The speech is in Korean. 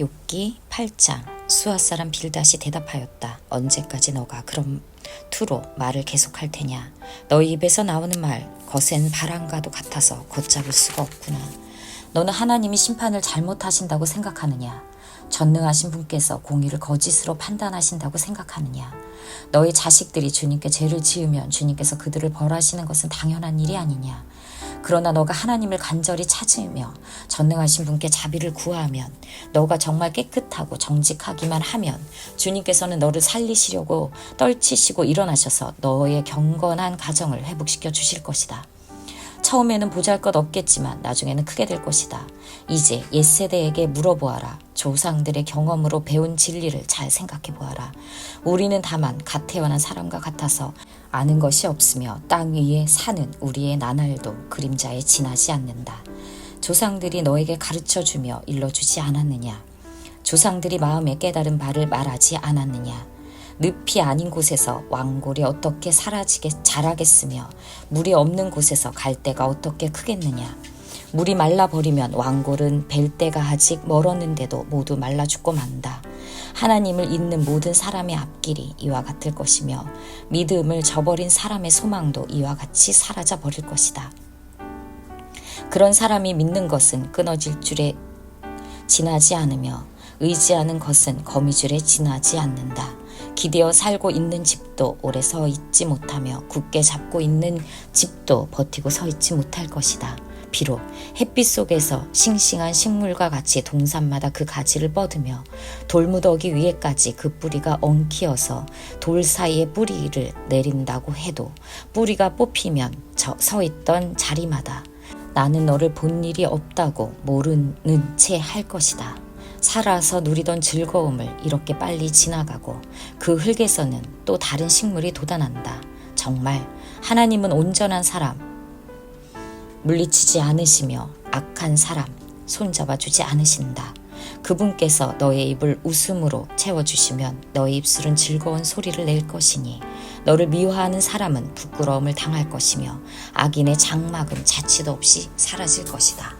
욥기 8장 수아사람 빌다시 대답하였다. 언제까지 너가 그런 투로 말을 계속할 테냐? 너희 입에서 나오는 말 거센 바람과도 같아서 걷잡을 수가 없구나. 너는 하나님이 심판을 잘못하신다고 생각하느냐? 전능하신 분께서 공의를 거짓으로 판단하신다고 생각하느냐? 너희 자식들이 주님께 죄를 지으면 주님께서 그들을 벌하시는 것은 당연한 일이 아니냐? 그러나 너가 하나님을 간절히 찾으며 전능하신 분께 자비를 구하면 너가 정말 깨끗하고 정직하기만 하면 주님께서는 너를 살리시려고 떨치시고 일어나셔서 너의 경건한 가정을 회복시켜 주실 것이다. 처음에는 보잘 것 없겠지만 나중에는 크게 될 것이다. 이제 옛세대에게 물어보아라. 조상들의 경험으로 배운 진리를 잘 생각해 보아라. 우리는 다만 갓 태어난 사람과 같아서 아는 것이 없으며 땅 위에 사는 우리의 나날도 그림자에 지나지 않는다. 조상들이 너에게 가르쳐 주며 일러 주지 않았느냐? 조상들이 마음에 깨달은 바를 말하지 않았느냐? 늪이 아닌 곳에서 왕골이 어떻게 사라지게 자라겠으며 물이 없는 곳에서 갈대가 어떻게 크겠느냐? 물이 말라버리면 왕골은 벨 때가 아직 멀었는데도 모두 말라 죽고 만다. 하나님을 잊는 모든 사람의 앞길이 이와 같을 것이며 믿음을 저버린 사람의 소망도 이와 같이 사라져 버릴 것이다. 그런 사람이 믿는 것은 끊어질 줄에 지나지 않으며 의지하는 것은 거미줄에 지나지 않는다. 기대어 살고 있는 집도 오래 서 있지 못하며 굳게 잡고 있는 집도 버티고 서 있지 못할 것이다. 비록 햇빛 속에서 싱싱한 식물과 같이 동산마다 그 가지를 뻗으며 돌무더기 위에까지 그 뿌리가 엉키어서 돌 사이에 뿌리를 내린다고 해도 뿌리가 뽑히면 저, 서 있던 자리마다 나는 너를 본 일이 없다고 모르는 채 할 것이다. 살아서 누리던 즐거움을 이렇게 빨리 지나가고 그 흙에서는 또 다른 식물이 돋아난다. 정말 하나님은 온전한 사람, 물리치지 않으시며 악한 사람 손잡아 주지 않으신다. 그분께서 너의 입을 웃음으로 채워주시면 너의 입술은 즐거운 소리를 낼 것이니 너를 미워하는 사람은 부끄러움을 당할 것이며 악인의 장막은 자취도 없이 사라질 것이다.